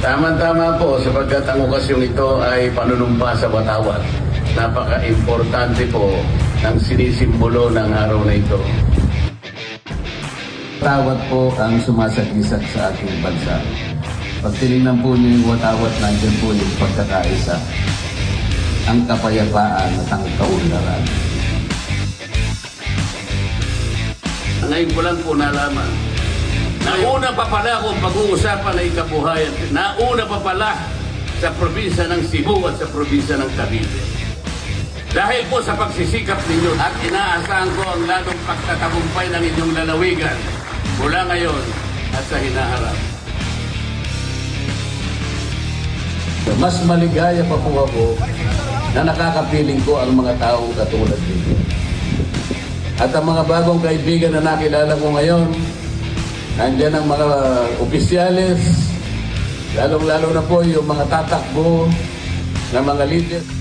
Tama-tama po sapagkat ang okasyon ito ay panunumpa sa watawat. Napaka-importante po ng sinisimbolo ng araw na ito. Watawat po ang sumasagisag sa ating bansa. Pag tinignan po niyo yung watawat, nandiyan po yung pagkakaisa, ang kapayapaan at ang kaunlaran. Ngayon ko lang po nalaman Nauna pa pala kung pag-uusapan ay kabuhayan. Nauna pa pala sa probinsya ng Cebu at sa probinsya ng Cavite. Dahil po sa pagsisikap ninyo at inaasahan ko ang lalong pagtatagumpay ng inyong lalawigan mula ngayon at sa hinaharap. Mas maligaya pa po ako na nakakapiling ko ang mga taong katulad ninyo. At ang mga bagong kaibigan na nakilala ko ngayon, Nandiyan ang mga opisyales, lalong-lalo na po yung mga tatakbo ng mga leader.